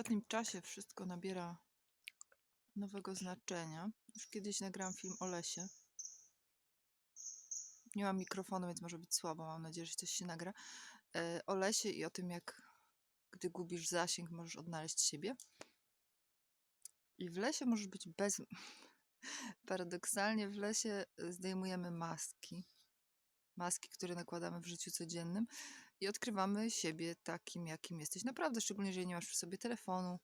ostatnim czasie wszystko nabiera nowego znaczenia. Już kiedyś nagrałam film o lesie. Nie mam mikrofonu, więc może być słabo. Mam nadzieję, że coś się nagra. E, o lesie i o tym, jak gdy gubisz zasięg, możesz odnaleźć siebie. I w lesie możesz być bez. Paradoksalnie w lesie zdejmujemy maski. Maski, które nakładamy w życiu codziennym i odkrywamy siebie takim, jakim jesteś. Naprawdę, szczególnie jeżeli nie masz przy sobie telefonu,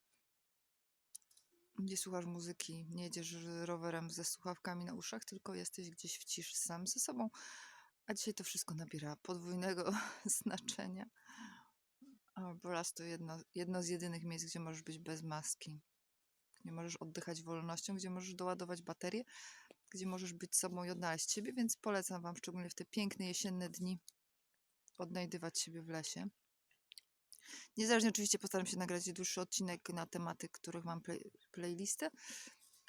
nie słuchasz muzyki, nie jedziesz rowerem ze słuchawkami na uszach, tylko jesteś gdzieś w ciszy sam ze sobą. A dzisiaj to wszystko nabiera podwójnego znaczenia. Bo raz to jedno, jedno z jedynych miejsc, gdzie możesz być bez maski. Gdzie możesz oddychać wolnością, gdzie możesz doładować baterię, gdzie możesz być sobą i odnaleźć siebie, więc polecam Wam szczególnie w te piękne jesienne dni odnajdywać siebie w lesie. Niezależnie oczywiście postaram się nagrać dłuższy odcinek na tematy, których mam play, playlistę,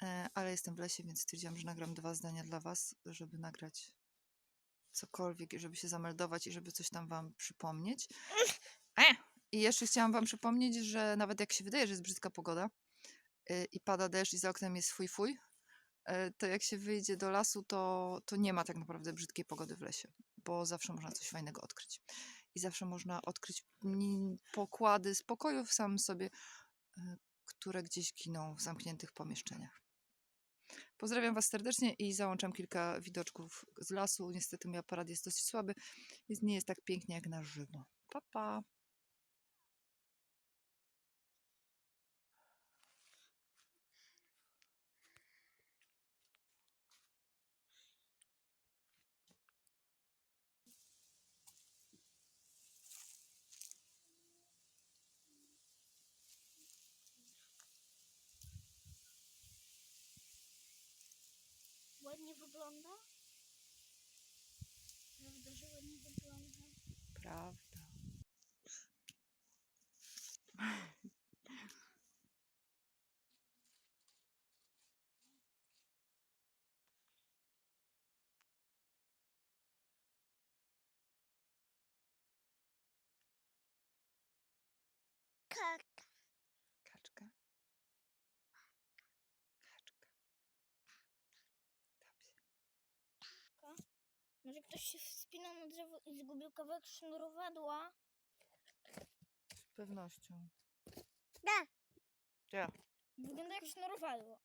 e, ale jestem w lesie, więc stwierdziłam, że nagram dwa zdania dla Was, żeby nagrać cokolwiek, i żeby się zameldować i żeby coś tam Wam przypomnieć. E! I jeszcze chciałam Wam przypomnieć, że nawet jak się wydaje, że jest brzydka pogoda y, i pada deszcz i za oknem jest fuj fuj, e, to jak się wyjdzie do lasu, to, to nie ma tak naprawdę brzydkiej pogody w lesie, bo zawsze można coś fajnego odkryć. I zawsze można odkryć pokłady spokoju w samym sobie, e, które gdzieś giną w zamkniętych pomieszczeniach. Pozdrawiam Was serdecznie i załączam kilka widoczków z lasu. Niestety mój aparat jest dosyć słaby, więc nie jest tak pięknie jak na żywo. Pa, pa! Ładnie wygląda? Może ktoś się wspinał na drzewo i zgubił kawałek sznurowadła? Z pewnością. Da. Ja. Wygląda jak sznurowadło.